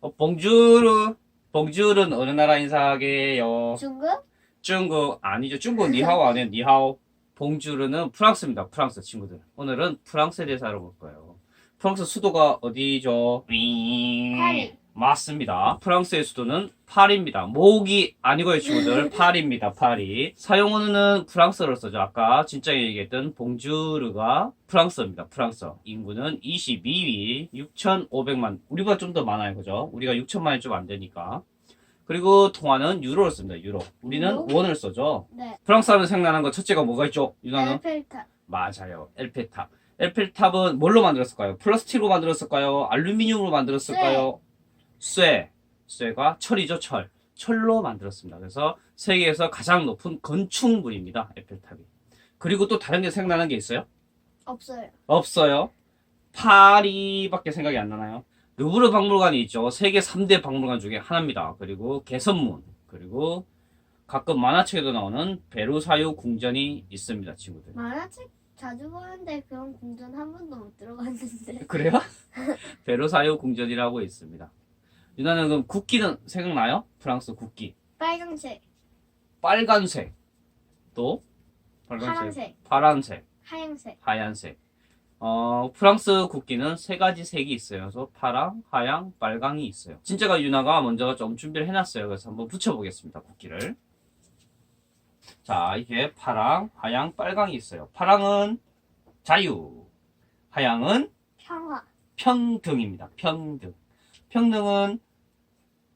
어, 봉주르. 봉주르는 어느 나라 인사하게요? 중국? 중국 아니죠. 중국 니하오 아니에요. 니하오. 봉주르는 프랑스입니다. 프랑스 친구들. 오늘은 프랑스에 대해서 알아볼 거예요. 프랑스 수도가 어디죠? 파리. 맞습니다. 프랑스의 수도는 파리입니다. 모기 아니고요, 친구들. 파리입니다. 파리. 사용 언어는 프랑스어를 쓰죠. 아까 진짜 얘기했던 봉주르가 프랑스어입니다. 프랑스어. 인구는 22위, 6,500만. 우리보다 좀 더 많아요, 그죠? 우리가 6천만이 좀 안 되니까. 그리고 통화는 유로를 씁니다. 유로. 우리는? 원을 써죠. 네. 프랑스 하면 생각나는 거 첫째가 뭐가 있죠? 유나는? 에펠탑. 맞아요. 엘페탑. 엘페탑은 뭘로 만들었을까요? 플라스틱으로 만들었을까요? 알루미늄으로 만들었을까요? 쇠. 쇠가 철이죠, 철. 철로 만들었습니다. 그래서 세계에서 가장 높은 건축물입니다. 에펠탑이. 그리고 또 다른 게 생각나는 게 있어요? 없어요. 없어요. 파리밖에 생각이 안 나나요? 루브르 박물관이 있죠. 세계 3대 박물관 중에 하나입니다. 그리고 개선문, 그리고 가끔 만화책에도 나오는 베르사유 궁전이 있습니다, 친구들. 만화책 자주 보는데 그런 궁전 한 번도 못 들어갔는데. 그래요? 베르사유 궁전이라고 있습니다. 유나는 그럼 국기는 생각나요? 프랑스 국기. 빨강색, 빨간색. 또? 빨간색. 파란색, 파란색. 하얀색. 하얀색. 어, 프랑스 국기는 세 가지 색이 있어요. 그래서 파랑, 하양, 빨강이 있어요. 진짜가 유나가 먼저 좀 준비를 해놨어요. 그래서 한번 붙여보겠습니다. 국기를. 자, 이게 파랑, 하양, 빨강이 있어요. 파랑은 자유. 하양은 평화. 평등입니다. 평등. 평등은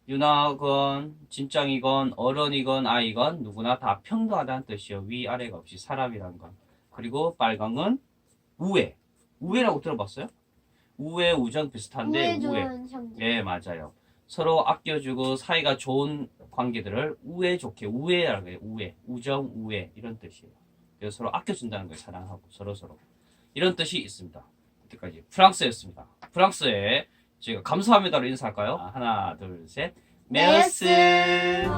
유나건, 진짱이건, 어른이건, 아이건 누구나 다 평등하다는 뜻이요. 위아래가 없이 사람이란 건. 그리고 빨강은 우애. 우애라고 들어봤어요? 우애, 우정 비슷한데 우애. 네, 맞아요. 서로 아껴주고 사이가 좋은 관계들을 우애 좋게 우애라고 해요. 우애. 우정, 우애. 이런 뜻이에요. 그래서 서로 아껴준다는 거예요. 사랑하고 서로서로. 이런 뜻이 있습니다. 여기까지 프랑스였습니다. 프랑스에 저희가 감사합니다로 인사할까요? 아, 하나, 둘, 셋. 메스. 메스.